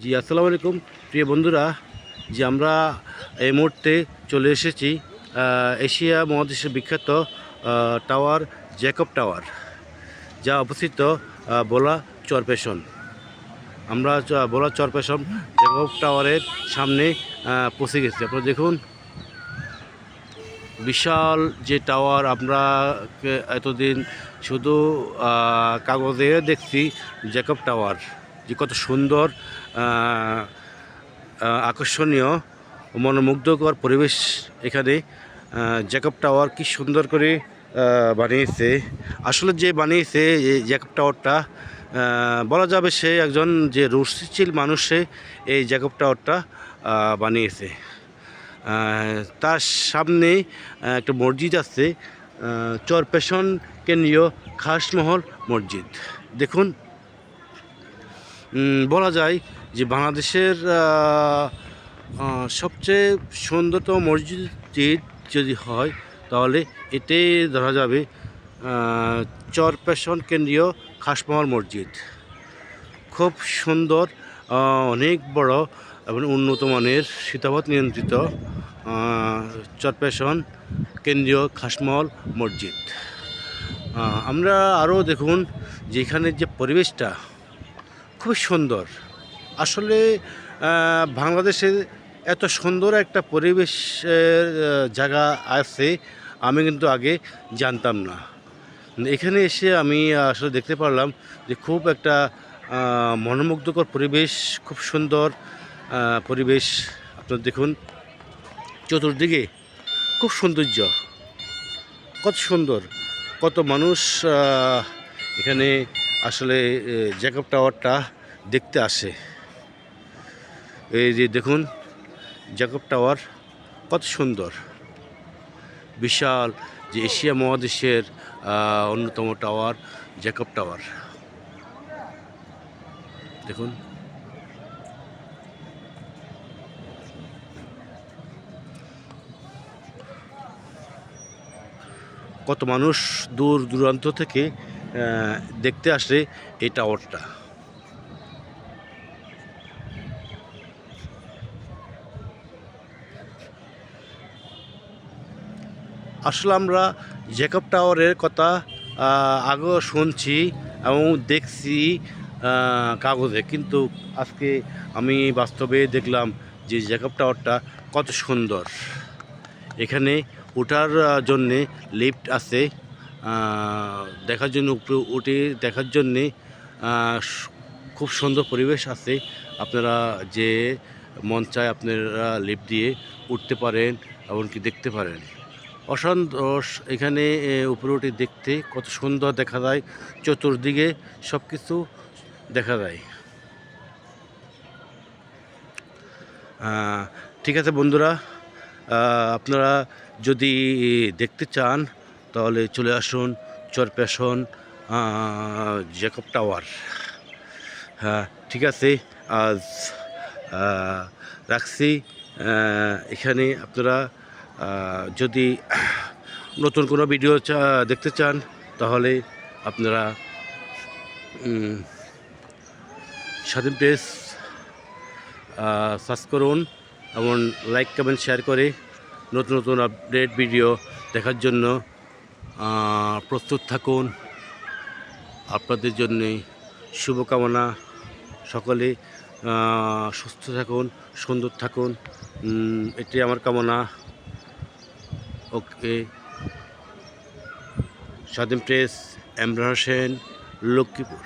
জি, আসসালামু আলাইকুম। প্রিয় বন্ধুরা যে আমরা এই মুহূর্তে চলে এসেছি এশিয়া মহাদেশের বিখ্যাত টাওয়ার, জ্যাকব টাওয়ার, যা অবস্থিত বোলা চরপেশন আমরা বোলা চরপেশন জ্যাকব টাওয়ারের সামনে পৌঁছে গেছি। আপনারা দেখুন, বিশাল যে টাওয়ার, আমরা এতদিন শুধু কাগজে দেখছি জ্যাকব টাওয়ার। যে কত সুন্দর আকর্ষণীয় মনোমুগ্ধকর পরিবেশ এখানে জ্যাকব টাওয়ার কি সুন্দর করে বানিয়েছে। আসলে যে বানিয়েছে এই জ্যাকব টাওয়ারটা বলা যাবে সে একজন যে রুচিশীল মানুষে এই জ্যাকব টাওয়ারটা বানিয়েছে। তার সামনে একটা মসজিদ আছে চরপেশন কেন্দ্রীয় খাসমহল মসজিদ। দেখুন বলা যায় যে বাংলাদেশের সবচেয়ে সুন্দরতম মসজিদ যদি হয়, তাহলে এটাই ধরা যাবে চরপেশন কেন্দ্রীয় খাসমহল মসজিদ। খুব সুন্দর অনেক বড় এবং উন্নত মানের শীতাবাদ নিয়ন্ত্রিত চরপেশন কেন্দ্রীয় খাসমহল মসজিদ। আমরা আরও দেখুন যে এখানের যে পরিবেশটা খুব সুন্দর। আসলে বাংলাদেশে এত সুন্দর একটা পরিবেশের জায়গা আছে, আমি কিন্তু আগে জানতাম না। এখানে এসে আমি আসলে দেখতে পারলাম যে খুব একটা মনোমুগ্ধকর পরিবেশ, খুব সুন্দর পরিবেশ। আপনার দেখুন, চতুর্দিকে খুব সৌন্দর্য। কত সুন্দর, কত মানুষ এখানে আসলে জ্যাকব টাওয়ারটা দেখতে আসে। এই যে দেখুন জ্যাকব টাওয়ার কত সুন্দর। বিশাল যে এশিয়া মহাদেশের অন্যতম টাওয়ার জ্যাকব টাওয়ার দেখুন। কত মানুষ দূর দূরান্ত থেকে দেখতে আসে এই টাওয়ারটা আসলে আমরা জ্যাকব টাওয়ারের কথা আগেও শুনছি এবং দেখছি কাগজে। কিন্তু আজকে আমি বাস্তবে দেখলাম যে জ্যাকব টাওয়ারটা কত সুন্দর। এখানে ওঠার জন্যে লিফট আছে। দেখার জন্য উপরে উঠে দেখার জন্যে খুব সুন্দর পরিবেশ আছে। আপনারা যে মন চায় আপনারা লিফট দিয়ে উঠতে পারেন এমনকি দেখতে পারেন। অসান্তোষ এখানে এ, উপরে উঠে দেখতে কত সুন্দর দেখা যায় চতুর্দিকে সব কিছু দেখা যায়। ঠিক আছে বন্ধুরা আপনারা যদি দেখতে চান তাহলে চলে আসুন চরপেশন জ্যাকব টাওয়ার। হ্যাঁ ঠিক আছে আজ রাখছি। এখানে আপনারা যদি নতুন কোনো ভিডিও দেখতে চান, তাহলে আপনারা স্বাধীন প্রেস সার্চ করুন এবং লাইক কমেন্ট শেয়ার করে নতুন নতুন আপডেট ভিডিও দেখার জন্য প্রস্তুত থাকুন। আপনাদের জন্যে শুভকামনা। সকলে সুস্থ থাকুন, সুন্দর থাকুন। এটি আমার কামনা। ওকে। স্বাধীন প্রেস এমরান হোসেন লক্ষ্মীপুর।